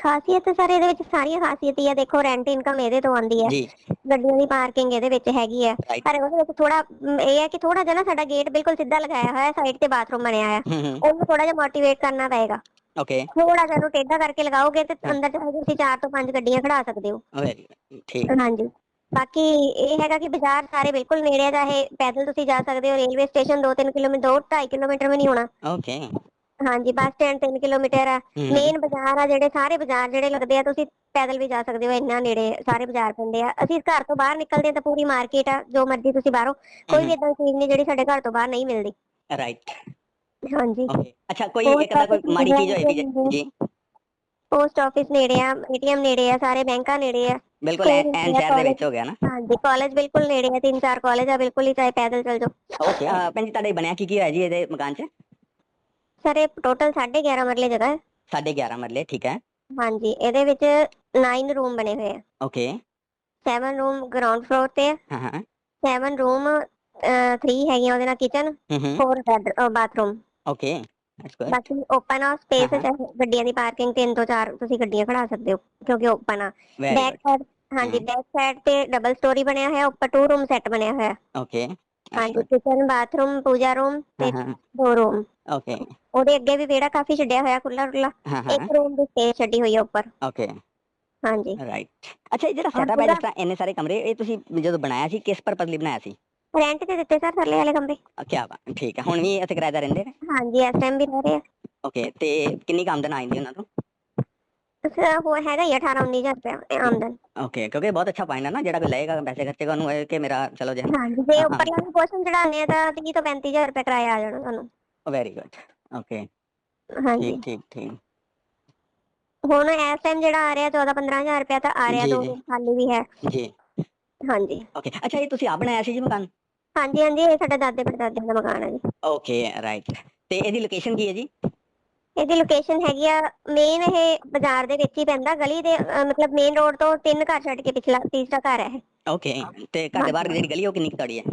ਖਾਸੀਅਤ ਸਰ ਇਹਦੇ ਵਿੱਚ ਸਾਰੀਆਂ ਖਾਸੀਅਤ ਹੀ ਆ। ਦੇਖੋ ਰੈਂਟ ਇਨਕਮ ਇਹਦੇ ਤੋਂ ਆਉਂਦੀ ਹੈ। ਜੀ। ਗੱਡੀਆਂ ਦੀ ਪਾਰਕਿੰਗ ਇਹਦੇ ਵਿੱਚ ਹੈਗੀ ਹੈ। Right. ਪਰ ਉਹਦੇ ਵਿੱਚ ਥੋੜਾ ਇਹ ਹੈ ਕਿ ਥੋੜਾ ਜਿਹਾ ਨਾ ਸਾਡਾ ਗੇਟ ਬਿਲਕੁਲ ਸਿੱਧਾ ਲਗਾਇਆ ਹੋਇਆ ਹੈ ਸਾਈਡ ਤੇ ਬਾਥਰੂਮ ਬਣਿਆ ਹੂੰ ਹੂੰ। ਉਹਨੂੰ ਥੋੜਾ ਜਿਹਾ ਮੋਟੀਵੇਟ ਕਰਨਾ ਪਏਗਾ। ਓਕੇ ਥੋੜਾ ਜਿਹਾ ਉਹਨੂੰ ਟੇਢਾ ਕਰਕੇ ਲਗਾਓਗੇ ਤੇ ਅੰਦਰ ਚਾਹੇ ਤੁਸੀਂ 4 ਤੋਂ 5 ਗੱਡੀਆਂ ਖੜਾ ਸਕਦੇ ਹੋ। ਵੈਰੀ ਠੀਕ। ਹਾਂਜੀ। ਬਾਕੀ ਇਹ ਹੈਗਾ ਕਿ ਬਾਜ਼ਾਰ ਸਾਰੇ ਬਿਲਕੁਲ ਨੇੜੇ ਆ ਚਾਹੇ ਪੈਦਲ ਤੁਸੀਂ ਜਾ ਸਕਦੇ ਹੋ ਰੇਲਵੇ ਸਟੇਸ਼ਨ 2-3 ਕਿਲੋਮੀਟਰ 2-2.5 ਕਿਲੋਮੀਟਰ ਵੀ ਨਹੀਂ ਹੋਣਾ। ਓਕੇ ਹਾਂਜੀ ਬੱਸ ਸਟੈਂਡ 3 ਕਿਲੋਮੀਟਰ ਆ। ਮੇਨ ਬਾਜ਼ਾਰ ਆ ਜਿਹੜੇ ਸਾਰੇ ਬਾਜ਼ਾਰ ਜਿਹੜੇ ਲੱਗਦੇ ਆ ਤੁਸੀਂ ਪੈਦਲ ਵੀ ਜਾ ਸਕਦੇ ਹੋ ਇੰਨਾ ਨੇੜੇ ਸਾਰੇ ਬਾਜ਼ਾਰ ਪੈਂਦੇ ਆ। ਅਸੀਂ ਘਰ ਤੋਂ ਬਾਹਰ ਨਿਕਲਦੇ ਆ ਤਾਂ ਪੂਰੀ ਮਾਰਕੀਟ ਆ ਜੋ ਮਰਜ਼ੀ ਤੁਸੀਂ ਬਾਹਰੋਂ ਕੋਈ ਵੀ ਇਦਾਂ ਚੀਜ਼ ਨਹੀਂ ਜਿਹੜੀ ਸਾਡੇ ਘਰ ਤੋਂ ਬਾਹਰ ਨਹੀਂ ਮਿਲਦੀ। ਰਾਈਟ ਹਾਂਜੀ। ਓਕੇ ਅੱਛਾ ਕੋਈ ਇੱਕ ਦਾ ਕੋਈ ਮਾੜੀ ਚੀਜ਼ ਹੋਏਗੀ ਜੀ ਪੋਸਟ ਆਫਿਸ ਨੇੜੇ ਆ ਏਟੀਐਮ ਨੇੜੇ ਆ ਸਾਰੇ ਬੈਂਕਾਂ ਨੇੜੇ ਆ। ਬਿਲਕੁਲ ਐਨ ਸ਼ਹਿਰ ਦੇ। ਵਿੱਚ ਹੋ ਗਿਆ ਨਾ। ਹਾਂਜੀ ਕਾਲਜ ਬਿਲਕੁਲ ਨੇੜੇ ਆ ਤਿੰਨ ਚਾਰ ਕਾਲਜ ਆ ਬਿਲਕੁਲ ਹੀ ਚਾਹੇ ਪੈਦਲ ਚੱਲ ਜਾਓ। ਓਕੇ ਜੀ ਤੁਹਾਡੇ ਬਣਿਆ ਕੀ ਕੀ ਹੋਇਆ ਜੀ ਇਹਦੇ ਮਕਾਨ 'ਚ? ਸਰ ਇਹ ਟੋਟਲ 11.5 ਮਰਲੇ ਜਗ੍ਹਾ ਹੈ। ਸਾਢੇ 11 ਮਰਲੇ ਠੀਕ ਹੈ। ਹਾਂਜੀ ਇਹਦੇ ਵਿੱਚ 9 ਰੂਮ ਬਣੇ ਹੋਏ ਆ। ਓਕੇ 7 ਰੂਮ ਗਰਾਊਂਡ ਫਲੋਰ ਤੇ ਆ। ਹਾਂ ਹਾਂ। 7 ਰੂਮ 3 ਹੈਗੀਆਂ ਉਹਦੇ ਨਾਲ ਕਿਚਨ ਹੂੰ ਹੂੰ। 4 ਬੈਡ ਬਾਥਰੂਮ ਓਕੇ ਬਾਕੀ ਓਪਨ ਆ ਸਪੇਸ ਹਾਂ, ਗੱਡੀਆਂ ਦੀ ਪਾਰਕਿੰਗ ਤਿੰਨ ਤੋਂ ਚਾਰ ਤੁਸੀਂ ਗੱਡੀਆਂ ਖੜਾ ਸਕਦੇ ਹੋ ਕਿਉਂਕਿ ਓਪਨ ਆ। ਬੈਕ ਸਾਈਡ ਹਾਂਜੀ। ਬੈਕ ਸਾਈਡ ਤੇ ਡਬਲ ਸਟੋਰੀ ਬਣਿਆ ਹੋਇਆ ਉੱਪਰ ਟੂ ਰੂਮ ਸੈੱਟ ਬਣਿਆ ਹੋਇਆ। ਓਕੇ ਹਾਂਜੀ ਕਿਚਨ ਬਾਥਰੂਮ ਪੂਜਾ ਰੂਮ ਤੇ ਹਾਂ ਹਾਂ। ਦੋ ਰੂਮ। ਓਕੇ। ਉਹਦੇ ਅੱਗੇ ਵੀ ਵਿਹੜਾ ਕਾਫੀ ਛੱਡਿਆ ਹੋਇਆ ਖੁੱਲਾ ਹਾਂ ਹਾਂ। ਇੱਕ ਰੂਮ ਦੀ ਸਪੇਸ ਛੱਡੀ ਹੋਈ ਹੈ ਉੱਪਰ। ਓਕੇ। ਹਾਂਜੀ। ਰਾਈਟ ਅੱਛਾ ਇਹ ਜਿਹੜਾ ਹਾਂ, ਸੈਟਅਪ ਹੈ ਪੂਰਾ- ਜਿਸ ਤਰ੍ਹਾਂ ਇੰਨੇ ਸਾਰੇ ਕਮਰੇ ਇਹ ਤੁਸੀਂ ਜਦੋਂ ਬਣਾਇਆ ਸੀ ਕਿਸ ਪਰਪਸ ਲਈ ਬਣਾਇਆ ਸੀ? ਰੈਂਟ ਤੇ ਦਿੱਤੇ ਸਰ ਥੱਲੇ ਵਾਲੇ ਕਮਰੇ। ਕੀ ਬਾਤ ਠੀਕ ਹੈ ਹੁਣ ਵੀ ਇੱਥੇ ਕਿਰਾਏਦਾਰ ਰਹਿੰਦੇ ਨੇ? ਹਾਂਜੀ ਟਾਈਮ ਵੀ ਰਹਿ ਰਹੇ ਆ। ਓਕੇ ਤੇ ਕਿੰਨੀ ਕੁ ਆਮਦਨ ਆਉਂਦੀ ਉਹਨਾਂ ਤੋਂ? ਸਰ ਉਹ ਹੈਗਾ ਹੀ 18 19000 ਰੁਪਏ ਆਮਦਨ। ਓਕੇ ਕਿਉਂਕਿ ਬਹੁਤ ਅੱਛਾ ਪੁਆਇੰਟ ਹੈ ਨਾ ਜਿਹੜਾ ਕੋਈ ਲਏਗਾ ਪੈਸੇ ਖਰਚੇਗਾ ਉਹਨੂੰ ਇਹ ਕਿ ਮੇਰਾ ਚਲੋ ਜੇ ਹਾਂਜੀ ਜੇ ਹਾਂ, ਉੱਪਰ ਵਾਲੀ ਪੋਰਸ਼ਨ ਚੜਾਉਂਦੇ ਆ ਤਾਂ 30 ਤੋਂ 35000 ਰੁਪਏ ਕਿਰਾਇਆ ਆ ਜਾਣਾ ਤੁਹਾਨੂੰ। ਵੈਰੀ ਗੁੱਡ ਓਕੇ ਹਾਂਜੀ। ਠੀਕ ਠੀਕ ਠੀਕ। ਹੁਣ ਇਸ ਟਾਈਮ ਜਿਹੜਾ ਆ ਰਿਹਾ 14 15000 ਰੁਪਏ ਤਾਂ ਆ ਰਿਹਾ ਜੀ, ਦੋ ਜੀ। room ਖਾਲੀ ਵੀ ਹੈ। ਜੀ। ਹਾਂਜੀ। ਓਕੇ ਅੱਛਾ ਇਹ ਤੁਸੀਂ ਆਪ ਬਣਾਇਆ ਸੀ ਜੀ ਮਕਾਨ? ਹਾਂਜੀ ਹਾਂਜੀ ਇਹ ਸਾਡੇ ਦਾਦੇ ਪੜਦਾਦੇ ਦਾ ਮਕਾਨ ਹੈ ਜੀ। ਓਕੇ ਰਾਈਟ ਤੇ ਇਹਦੀ ਲੋਕੇਸ਼ਨ ਕੀ ਹੈ ਜੀ? ਇਹਦੀ ਲੋਕੇਸ਼ਨ ਹੈਗੀ ਆ ਮੇਨ ਇਹ ਬਾਜ਼ਾਰ ਦੇ ਵਿੱਚ ਹੀ ਪੈਂਦਾ ਗਲੀ ਦੇ ਅਹ, ਮਤਲਬ ਮੇਨ ਰੋਡ ਤੋਂ ਤਿੰਨ ਘਰ ਛੱਡ ਕੇ ਪਿਛਲਾ ਤੀਸਰਾ ਘਰ ਹੈ ਇਹ। ਓਕੇ ਤੇ ਘਰ ਦੇ ਬਾਹਰ ਜਿਹੜੀ ਗਲੀ ਉਹ ਕਿੰਨੀ ਕੁ ਤੁਹਾਡੀ ਹੈ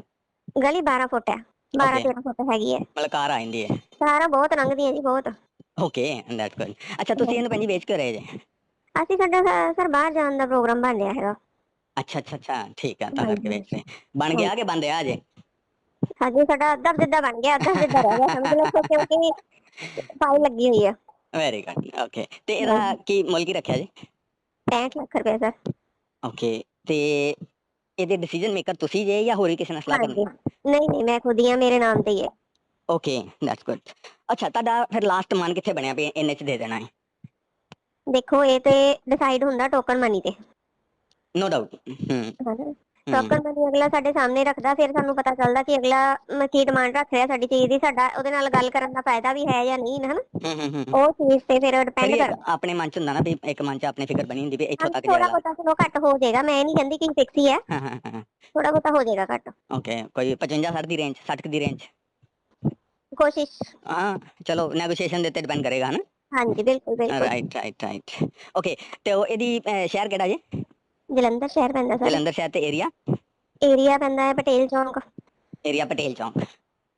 ਗਲੀ 12 ਫੁੱਟ ਹੈ 12 Okay. 13 ਫੁੱਟ ਹੈਗੀ ਹੈ ਮਤਲਬ ਕਾਰ ਆ ਜਾਂਦੀ ਹੈ ਸਾਰਾ ਬਹੁਤ ਲੰਘਦੀਆਂ ਜੀ ਬਹੁਤ। ਓਕੇ ਦੈਟਸ ਗੁੱਡ ਅੱਛਾ ਤੁਸੀਂ ਇਹਨੂੰ ਭੈਣ ਜੀ ਵੇਚ ਕੇ ਰਹੇ ਜੇ? ਅਸੀਂ ਸਾਡਾ ਸਰ ਬਾਹਰ ਜਾਣ ਦਾ ਪ੍ਰੋਗਰਾਮ ਬਣ ਰਿਹਾ ਹੈਗਾ। ਅੱਛਾ ਅੱਛਾ ਅੱਛਾ ਠੀਕ ਹੈ ਤਾਂ ਕਰਕੇ। ਵੇਚ ਰਹੇ। ਬਣ ਗਿਆ ਕਿ ਬੰਦ ਆ ਜੇ? ਹਾਂਜੀ ਸਾਡਾ ਅੱਧਾ ਜਿੱਦਾਂ ਬਣ ਗਿਆ ਅੱਧਾ ਜਿੱਦਾਂ ਰਹਿ ਗਿਆ ਸਮਝ ਲਓ ਕਿਉਂਕਿ ਫਾਈਲ ਲੱਗੀ ਹੋਈ ਆ। ਵੈਰੀ ਗੁੱਡ ਓਕੇ ਤੇ ਇਹਦਾ ਕੀ ਮੁੱਲ ਕੀ ਰੱਖਿਆ ਜੀ? 65 ਲੱਖ ਰੁਪਏ ਸਰ। ਓਕੇ ਤੇ ਇਹਦੇ ਡਿਸੀਜਨ ਮੇਕਰ ਤੁਸੀਂ ਜੇ ਜਾਂ ਹੋਰ ਵੀ ਕਿਸੇ ਨਾਲ ਸਲਾਹ ਕਰਨੀ? ਨਹੀਂ ਨਹੀਂ ਮੈਂ ਖੁਦ ਹੀ ਆ ਮੇਰੇ ਨਾਮ ਤੇ ਹੀ ਹੈ ਓਕੇ ਦੈਟਸ ਗੁੱਡ ਅੱਛਾ ਤੁਹਾਡਾ ਫਿਰ ਲਾਸਟ ਮਨ ਕਿੱਥੇ ਬਣਿਆ ਵੀ ਇੰਨੇ ਚ ਦੇ ਦੇਣਾ ਹੈ? ਦੇਖੋ ਇਹ ਤੇ ਡਿਸਾਈਡ ਹੁੰਦਾ ਟੋਕਨ ਮਨੀ ਤੇ। ਨੋ ਡਾਊਟ ਹੂੰ। ਟੋਕਨ ਮਨੀ ਅਗਲਾ ਸਾਡੇ ਸਾਹਮਣੇ ਰੱਖਦਾ ਫਿਰ ਸਾਨੂੰ ਪਤਾ ਚੱਲਦਾ ਕਿ ਅਗਲਾ ਕੀ ਡਿਮਾਂਡ ਰੱਖ ਰਿਹਾ ਸਾਡੀ ਚੀਜ਼ ਦੀ ਸਾਡਾ ਉਹਦੇ ਨਾਲ ਗੱਲ ਕਰਨ ਦਾ ਫਾਇਦਾ ਵੀ ਹੈ ਜਾਂ ਨਹੀਂ ਹਨਾ? ਉਹ ਚੀਜ਼ ਤੇ ਫਿਰ ਡਿਪੈਂਡ ਕਰ ਆਪਣੇ ਮਨ ਚ ਹੁੰਦਾ ਨਾ ਵੀ ਇੱਕ ਮਨ ਚ ਆਪਣੀ ਫਿਕਰ ਬਣੀ ਹੁੰਦੀ ਵੀ ਇੱਥੋਂ ਤੱਕ ਥੋੜਾ ਜਾਏਗਾ ਬਹੁਤਾ ਚਲੋ ਘੱਟ ਹੋ ਜਾਏਗਾ ਮੈਂ ਨਹੀਂ ਕਹਿੰਦੀ ਕਿ ਫਿਕਸ ਹੀ ਹੈ। ਥੋੜਾ ਬਹੁਤਾ ਹੋ ਜਾਏਗਾ ਘੱਟ। ਓਕੇ ਕੋਈ 55 60 ਦੀ ਰੇਂਜ 60 ਦੀ ਰੇਂਜ ਕੋਸ਼ਿਸ਼। ਹਾਂ ਚਲੋ ਨੈਗੋਸ਼ੀਏਸ਼ਨ ਦੇ ਉੱਤੇ ਡਿਪੈਂਡ ਕਰੇਗਾ ਹਨਾ? ਹਾਂਜੀ ਬਿਲਕੁਲ ਬਿਲਕੁਲ। ਰਾਈਟ ਰਾਈਟ ਰਾਈਟ ਓਕੇ ਤੇ ਉਹ ਇਹਦੀ ਸ਼ਹਿਰ ਕਿਹੜਾ ਜੀ? ਜਲੰਧਰ ਸ਼ਹਿਰ ਪੈਂਦਾ ਸਰ। ਜਲੰਧਰ ਸ਼ਹਿਰ ਤੇ ਏਰੀਆ ਏਰੀਆ ਪੈਂਦਾ ਹੈ ਪਟੇਲ ਚੌਂਕ। ਏਰੀਆ ਪਟੇਲ ਚੌਂਕ।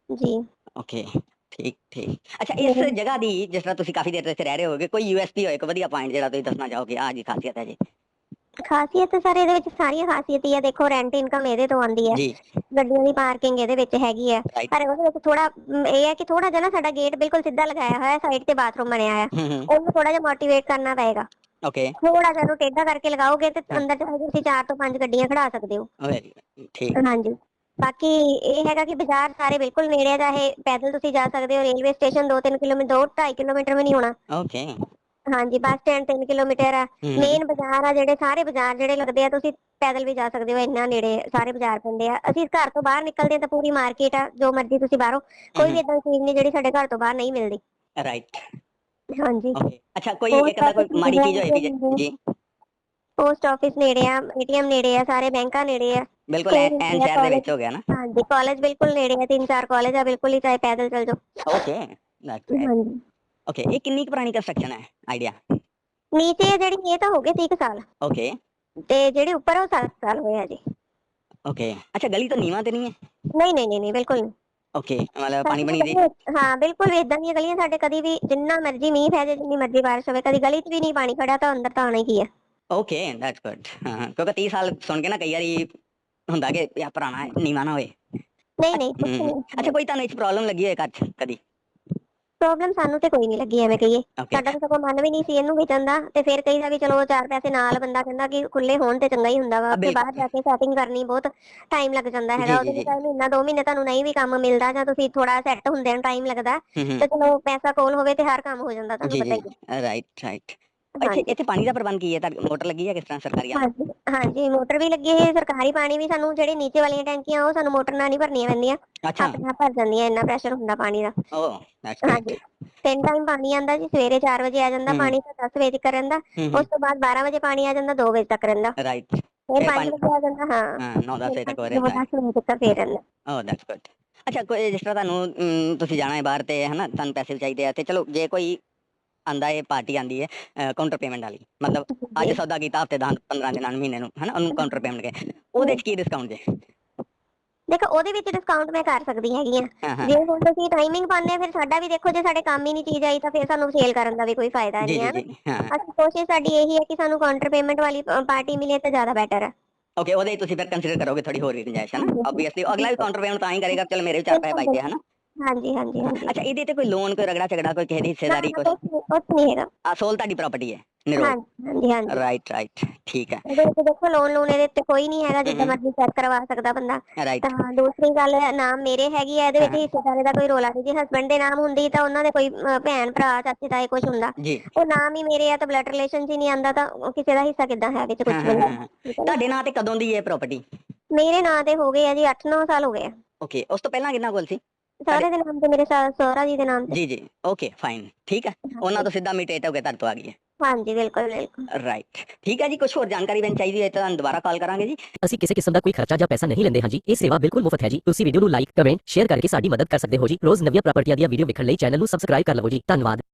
ਜੀ। ਓਕੇ ਠੀਕ ਠੀਕ। ਅੱਛਾ ਇਸ ਜਗ੍ਹਾ ਦੀ ਜਿਸ ਤਰ੍ਹਾਂ ਤੁਸੀਂ ਕਾਫੀ ਦੇਰ ਤੋਂ ਇੱਥੇ ਰਹਿ ਰਹੇ ਹੋਗੇ ਕੋਈ ਯੂਐਸਪੀ ਹੋਏ ਕੋਈ ਵਧੀਆ ਪੁਆਇੰਟ ਜਿਹੜਾ ਤੁਸੀਂ ਦੱਸਣਾ ਚਾਹੋਗੇ? ਆ ਜੀ ਖਾਸੀਅਤ ਹੈ ਜੀ। ਖਾਸੀਅਤ ਸਰ ਇਹਦੇ ਵਿੱਚ ਸਾਰੀਆਂ ਖਾਸੀਅਤ ਹੀ ਆ। ਦੇਖੋ ਰੈਂਟ ਇਨਕਮ ਇਹਦੇ ਤੋਂ ਆਉਂਦੀ ਹੈ। ਜੀ। ਗੱਡੀਆਂ ਦੀ ਪਾਰਕਿੰਗ ਇਹਦੇ ਵਿੱਚ ਹੈਗੀ ਹੈ। ਪਰ ਉਹਦੇ ਵਿੱਚ ਥੋੜਾ ਇਹ ਹੈ ਕਿ ਥੋੜਾ ਜਿਹਾ ਨਾ ਸਾਡਾ ਗੇਟ ਬਿਲਕੁਲ ਸਿੱਧਾ ਲਗਾਇਆ ਹੋਇਆ ਹੈ ਸਾਈਡ ਤੇ ਬਾਥਰੂਮ ਬਣਿਆ ਹੋਇਆ। ਹੂੰ ਹੂੰ। ਉਹਨੂੰ ਥੋੜਾ ਜਿਹਾ ਮੋਟੀਵੇਟ ਕਰਨਾ ਪਏਗਾ। ਓਕੇ ਥੋੜਾ ਜਿਹਾ ਉਹਨੂੰ ਟੇਢਾ ਕਰਕੇ ਲਗਾਓਗੇ ਤੇ ਅੰਦਰ ਚਾਹੇ ਤੁਸੀਂ 4 ਤੋਂ 5 ਗੱਡੀਆਂ ਖੜਾ ਸਕਦੇ ਹੋ। ਵੈਰੀ ਠੀਕ। ਹਾਂਜੀ। ਬਾਕੀ ਇਹ ਹੈਗਾ ਕਿ ਬਾਜ਼ਾਰ ਸਾਰੇ ਬਿਲਕੁਲ ਨੇੜੇ ਆ ਚਾਹੇ ਪੈਦਲ ਤੁਸੀਂ ਜਾ ਸਕਦੇ ਹੋ ਰੇਲਵੇ ਸਟੇਸ਼ਨ 2-3 ਕਿਲੋਮੀਟਰ 2.5 ਕਿਲੋਮੀਟਰ ਵੀ ਨਹੀਂ ਹੋਣਾ। ਓਕੇ ਹਾਂਜੀ ਬੱਸ ਸਟੈਂਡ 3 ਕਿਲੋਮੀਟਰ ਆ। ਮੇਨ ਬਾਜ਼ਾਰ ਆ ਜਿਹੜੇ ਸਾਰੇ ਬਾਜ਼ਾਰ ਜਿਹੜੇ ਲੱਗਦੇ ਆ ਤੁਸੀਂ ਪੈਦਲ ਵੀ ਜਾ ਸਕਦੇ ਹੋ ਇੰਨਾ ਨੇੜੇ ਸਾਰੇ ਬਾਜ਼ਾਰ ਪੈਂਦੇ ਆ। ਅਸੀਂ ਘਰ ਤੋਂ ਬਾਹਰ ਨਿਕਲਦੇ ਆ ਤਾਂ ਪੂਰੀ ਮਾਰਕੀਟ ਆ ਜੋ ਮਰਜ਼ੀ ਤੁਸੀਂ ਬਾਹਰੋਂ। ਕੋਈ ਵੀ ਇਦਾਂ ਚੀਜ਼ ਨਹੀਂ ਜਿਹੜੀ ਸਾਡੇ ਘਰ ਤੋਂ ਬਾਹਰ ਨਹੀਂ ਮਿਲਦੀ। ਰਾਈਟ ਹਾਂਜੀ ਓਕੇ ਅੱਛਾ ਕੋਈ ਹੋਰ ਇੱਕ ਦਾ ਕੋਈ ਕਾਫੀ ਮਾੜੀ ਚੀਜ਼ ਚੀਜ਼ਾਂ ਹੋਏਗੀ ਜੀ- ਜੀ ਪੋਸਟ ਆਫਿਸ ਨੇੜੇ ਆ ਏਟੀਐਮ ਨੇੜੇ ਆ ਸਾਰੇ ਬੈਂਕਾਂ ਨੇੜੇ ਆ ਬਿਲਕੁਲ ਕੋਈ ਐਨ ਨਹੀਂ ਐਨ ਹੈ ਸ਼ਹਿਰ ਦੇ college। ਵਿੱਚ ਹੋ ਗਿਆ ਨਾ ਹਾਂਜੀ ਕਾਲਜ ਬਿਲਕੁਲ ਨੇੜੇ ਆ ਤਿੰਨ ਚਾਰ ਕਾਲਜ ਆ ਬਿਲਕੁਲ ਹੀ ਚਾਹੇ ਪੈਦਲ ਚੱਲ ਜਾਓ ਓਕੇ ਦੈਟਸ ਹਾਂਜੀ ਓਕੇ ਇਹ ਕਿੰਨੀ ਕੁ ਪੁਰਾਣੀ ਕੰਸਟਰਕਸ਼ਨ ਹੈ ਆਈਡੀਆ ਨੀਚੇ ਜਿਹੜੀ ਇਹ ਤਾਂ ਹੋ ਗਏ 30 ਕੁ ਸਾਲ ਓਕੇ ਤੇ ਜਿਹੜੇ ਉੱਪਰ ਉਹ 7 ਸਾਲ ਹੋਏ ਆ ਜੀ ਓਕੇ ਅੱਛਾ ਗਲੀ ਤਾਂ ਨੀਵਾ ਤੇ ਨਹੀਂ ਹੈ ਨਹੀਂ ਨਹੀਂ ਨਹੀਂ ਨਹੀਂ ਬਿਲਕੁਲ ਨਹੀਂ ਓਕੇ ਮਤਲਬ ਪਾਣੀ ਬਣੀ ਦੀ ਹਾਂ ਬਿਲਕੁਲ ਇਦਾਂ ਦੀਆਂ ਗਲੀਆਂ ਸਾਡੇ ਕਦੀ ਵੀ ਜਿੰਨਾ ਮਰਜ਼ੀ ਮੀਂਹ ਪੈ ਜਾਏ ਜਿੰਨੀ ਮਰਜ਼ੀ ਬਾਰਿਸ਼ ਹੋਵੇ ਕਦੀ ਗਲੀ 'ਚ ਵੀ ਨਹੀਂ ਪਾਣੀ ਖੜਿਆ ਤਾਂ ਅੰਦਰ ਤਾਂ ਆਉਣਾ ਹੀ ਕੀ ਆ। ਓਕੇ ਦੈਟਸ ਗੁੱਡ ਹਾਂ ਕਿਉਂਕਿ 30 ਸਾਲ ਸੁਣ ਕੇ ਨਾ ਕਈ ਵਾਰੀ ਹੁੰਦਾ ਕਿ ਯਾ ਪੁਰਾਣਾ ਹੈ ਨੀਵਾਂ ਨਾ ਹੋਏ। ਨਹੀਂ ਨਹੀਂ ਅੱਛਾ ਕੋਈ ਤੁਹਾਨੂੰ ਇਸ ਪ੍ਰੋਬਲਮ ਲੱਗੀ ਹੋਏ ਘਰ 'ਚ ਕਦੀ? ਪ੍ਰੋਬਲਮ ਸਾਨੂੰ ਤੇ ਕੋਈ ਨਹੀਂ ਲੱਗੀ ਐਵੇਂ ਕਹੀਏ। ਸਾਡਾ ਤਾਂ ਸਗੋਂ ਮਨ ਵੀ ਨਹੀਂ ਸੀ ਇਹਨੂੰ ਵੇਚਣ ਦਾ ਤੇ ਫਿਰ ਕਹੀਦਾ ਵੀ ਚਲੋ ਚਾਰ ਪੈਸੇ ਨਾਲ ਬੰਦਾ ਕਹਿੰਦਾ ਕਿ ਖੁੱਲੇ ਹੋਣ ਤੇ ਚੰਗਾ ਹੀ ਹੁੰਦਾ ਵਾ ਹਾਂ, ਬਿਲਕੁਲ। ਬਾਹਰ ਜਾ ਕੇ ਸੈਟਿੰਗ ਕਰਨੀ ਬਹੁਤ ਟਾਈਮ ਲੱਗ ਜਾਂਦਾ ਹੈਗਾ ਉਹਦੇ। ਵਿੱਚ ਤਾਂ ਮਹੀਨਾ ਦੋ ਮਹੀਨੇ ਤੁਹਾਨੂੰ ਨਹੀਂ ਵੀ ਕੰਮ ਮਿਲਦਾ ਜਾਂ ਤੁਸੀਂ ਥੋੜਾ ਸੈੱਟ ਹੁੰਦੇ ਨੂੰ ਟਾਈਮ ਲੱਗਦਾ ਹੂੰ ਹੂੰ। ਤੇ ਚਲੋ ਪੈਸਾ ਕੋਲ ਹੋਵੇ ਤੇ ਹਰ ਕੰਮ ਹੋ ਜਾਂਦਾ ਤੁਹਾਨੂੰ ਪਤਾ ਹੀ ਰਾਈਟ ਰਾਈਟ ਹੈ ਇੱਥੇ ਇੱਥੇ ਪਾਣੀ ਦਾ ਪ੍ਰਬੰਧ ਕੀ ਹੈ? ਤਾਂ ਮੋਟਰ ਲੱਗੀ ਹੈ ਕਿਸ ਤਰ੍ਹਾਂ ਸਰਕਾਰੀ ਆ? ਹਾਂਜੀ ਹਾਂਜੀ ਮੋਟਰ ਵੀ ਲੱਗੀ ਹੈ ਸਰਕਾਰੀ ਪਾਣੀ ਵੀ ਸਾਨੂੰ ਜਿਹੜੇ ਨੀਚੇ ਵਾਲੀਆਂ ਟੈਂਕੀਆਂ ਉਹ ਸਾਨੂੰ ਮੋਟਰ ਨਾਲ ਨਹੀਂ ਭਰਨੀਆਂ ਪੈਂਦੀਆਂ। ਅੱਛਾ। ਆਪਣੇ ਆਪ ਭਰ ਜਾਂਦੀਆਂ ਇੰਨਾ ਪ੍ਰੈਸ਼ਰ ਹੁੰਦਾ ਪਾਣੀ ਦਾ। ਓ ਦੈਟਸ ਹਾਂਜੀ। ਤਿੰਨ ਟਾਈਮ ਪਾਣੀ ਆਂਦਾ ਜੀ ਸਵੇਰੇ 4 ਵਜੇ ਆ ਜਾਂਦਾ। ਪਾਣੀ ਤਾਂ 10 ਵਜੇ ਤੱਕ ਰਹਿੰਦਾ ਉਸ ਤੋਂ ਬਾਅਦ 12 ਵਜੇ ਪਾਣੀ ਆ ਜਾਂਦਾ 2 ਵਜੇ ਤੱਕ ਰਹਿੰਦਾ। ਰਾਈਟ ਫਿਰ ਫਿਰ 5 ਪੰਜ- ਵਜੇ ਆ ਜਾਂਦਾ ਹਾਂ। ਹਾਂ 9-10 ਵਜੇ ਤੱਕ ਹੋ ਫਿਰ ਰਿਹਾ ਪੰਜ ਵਜੇ ਤੱਕ ਫੇਰ ਰਹਿੰਦਾ। ਓ ਦੈਟਸ ਗੁੱਡ ਅੱਛਾ ਕੋਈ ਜਿਸ ਤਰ੍ਹਾਂ ਤੁਹਾਨੂੰ ਤੁਸੀਂ ਜਾਣਾ ਹੈ ਬਾਹਰ ਤੇ ਹਨਾ ਤੁਹਾਨੂੰ ਪੈਸੇ ਚਾਹੀਦੇ ਆ ਤੇ ਚਲੋ ਜੇ ਕੋਈ ਆਂਦਾ ਹੈ ਪਾਰਟੀ ਆਂਦੀ ਹੈ ਕਾਊਂਟਰ ਪੇਮੈਂਟ ਵਾਲੀ। ਮਤਲਬ ਅੱਜ ਸੌਦਾ ਕੀਤਾ ਹਫ਼ਤੇ ਦਾ 15 ਦਿਨਾਂ ਨੂੰ ਮਹੀਨੇ ਨੂੰ ਹਨਾ ਉਹਨੂੰ ਕਾਊਂਟਰ ਪੇਮੈਂਟ ਕੇ ਉਹਦੇ ਚ ਕੀ ਡਿਸਕਾਊਂਟ ਜੇ? ਦੇਖੋ ਉਹਦੇ ਵਿੱਚ ਡਿਸਕਾਊਂਟ ਮੈਂ ਕਰ ਸਕਦੀ ਹੈਗੀ ਆ। ਹਾਂ ਹਾਂ। ਜੇ ਹੁਣ ਤੁਸੀਂ ਟਾਈਮਿੰਗ ਪਾਉਂਦੇ ਫਿਰ ਸਾਡਾ ਵੀ ਦੇਖੋ ਜੇ ਸਾਡੇ ਕੰਮ ਹੀ ਨਹੀਂ ਚੀਜ਼ ਆਈ ਤਾਂ ਫਿਰ ਸਾਨੂੰ ਸੇਲ ਕਰਨ ਦਾ ਵੀ ਕੋਈ ਫਾਇਦਾ ਨਹੀਂ ਹੈ ਹਾਂ। ਅਸੀਂ ਕੋਸ਼ਿਸ਼ ਸਾਡੀ ਇਹੀ ਹੈ ਕਿ ਸਾਨੂੰ ਕਾਊਂਟਰ ਪੇਮੈਂਟ ਵਾਲੀ ਪਾਰਟੀ ਮਿਲੇ ਤਾਂ ਜ਼ਿਆਦਾ ਬੈਟਰ ਹੈ ਓਕੇ ਉਹਦੇ ਤੁਸੀਂ ਫਿਰ ਕੰਸੀਡਰ ਕਰੋਗੇ ਥੋੜੀ ਹੋਰ ਵੀ ਗੁੰਜਾਇਸ਼ ਹੈ ਨਾ ਆਬਵੀਅਸਲੀ ਅਗਲਾ ਵੀ ਕਾਊਂਟਰ ਪੇਮੈਂਟ ਤਾਂ ਹੀ ਕਰੇਗਾ ਚਲ ਮੇਰੇ ਵੀ ਚਾਰ ਪੈਸੇ ਬਚਦੇ ਹਨਾ? ਹਾਂਜੀ ਹਾਂਜੀ ਹਾਂਜੀ। ਅੱਛਾ ਇਹਦੇ ਤੇ ਕੋਈ ਲੋਨ ਕੋਈ ਰਗੜਾ ਝਗੜਾ ਕੋਈ ਕਿਸੇ ਦੀ ਹਿੱਸੇਦਾਰੀ ਕੁਛ? ਕੁਝ ਨਹੀਂ ਹੈਗਾ। ਆ ਸੋਲ ਤੁਹਾਡੀ ਪ੍ਰਾਪਰਟੀ ਹੈ ਨਿਰੋਲ? ਹਾਂਜੀ ਹਾਂਜੀ ਰਾਈਟ ਰਾਈਟ ਠੀਕ ਹੈ। ਇਹਦੇ ਦੇਖੋ ਲੋਨ ਲੋਨ ਇਹਦੇ ਉੱਤੇ ਕੋਈ ਨਹੀਂ ਹੈਗਾ ਜਿੱਦਾਂ। ਮਰਜ਼ੀ ਚੈੱਕ ਕਰਵਾ ਸਕਦਾ ਬੰਦਾ। ਤਾਂ ਦੂਸਰੀ ਗੱਲ ਹੈ, ਨਾਮ ਮੇਰੇ ਹੈਗੀ ਹੈ ਇਹਦੇ ਵਿੱਚ। ਹਿੱਸੇਦਾਰੀ ਦਾ ਕੋਈ ਰੋਲਾ ਨਹੀਂ। ਜੇ ਹਸਬੰਡ ਦੇ ਨਾਮ ਹੁੰਦੀ ਤਾਂ ਉਹਨਾਂ ਦੇ ਕੋਈ ਭੈਣ ਭਰਾ ਚਾਚੇ ਤਾਏ ਕੁਝ ਹੁੰਦਾ। ਉਹ ਨਾਮ ਹੀ ਮੇਰੇ ਆ ਤਾਂ ਬਲੱਡ ਰਿਲੇਸ਼ਨ ਹੀ ਨਹੀਂ ਆਂਦਾ ਤਾਂ ਕਿਸੇ ਦਾ ਹਿੱਸਾ ਕਿੱਦਾਂ ਹੈ ਵਿੱਚ ਕੁਝ ਨਹੀਂ? ਤੁਹਾਡੇ ਨਾਂ ਤੇ ਕਦੋਂ ਦੀ ਹੈ ਪ੍ਰਾਪਰਟੀ ਮੇਰੇ ਨਾਂ ਤੇ ਹੋ ਗਏ ਆ ਜੀ 8-9 ਸਾਲ ਹੋ ਗਏ ਆ। ਓਕੇ ਉਸ ਤੋਂ ਪਹਿਲਾਂ ਕਿੰਨਾ ਕੋਲ ਸੀ? ਸਾਰੇ ਦੇ ਨਾਮ ਤੇ ਮੇਰੇ ਸਾ- ਸਹੁਰਾ ਜੀ ਦੇ ਨਾਮ ਤੇ ਜੀ ਜੀ ਓਕੇ ਫਾਈਨ ਠੀਕ ਹੈ ਉਹਨਾਂ ਤੋਂ ਸਿੱਧਾ ਮਿਟੇਟ ਹੋ ਕੇ ਤੁਹਾਡੇ ਤੋਂ ਆ ਗਈ ਹੈ ਹਾਂਜੀ ਬਿਲਕੁਲ ਬਿਲਕੁਲ ਰਾਈਟ ਠੀਕ ਹੈ ਜੀ ਕੁਝ ਹੋਰ ਜਾਣਕਾਰੀ ਮੈਨੂੰ ਚਾਹੀਦੀ ਹੈ ਤਾਂ ਤੁਹਾਨੂੰ ਦੁਬਾਰਾ ਕਾਲ ਕਰਾਂਗੇ ਜੀ ਅਸੀਂ ਕਿਸੇ ਕਿਸਮ ਦਾ ਕੋਈ ਖਰਚਾ ਜਾਂ ਪੈਸਾ ਨਹੀਂ ਲੈਂਦੇ ਹਾਂ ਜੀ ਇਹ ਸੇਵਾ ਬਿਲਕੁਲ ਮੁਫਤ ਹੈ ਜੀ। ਤੁਸੀਂ ਵੀਡੀਓ ਨੂੰ ਲਾਈਕ ਕਮੈਂਟ ਸ਼ੇਅਰ ਕਰਕੇ ਸਾਡੀ ਮਦਦ ਕਰ ਸਕਦੇ ਹੋ ਜੀ। ਰੋਜ਼ ਨਵੀਆਂ ਪ੍ਰਾਪਰਟੀਆਂ ਦੀਆਂ ਵੀਡੀਓ ਵੇਖਣ ਲਈ ਚੈਨਲ ਨੂੰ ਸਬਸਕ੍ਰਾਈਬ ਕਰ ਲਵੋ ਜੀ। ਧੰਨਵਾਦ।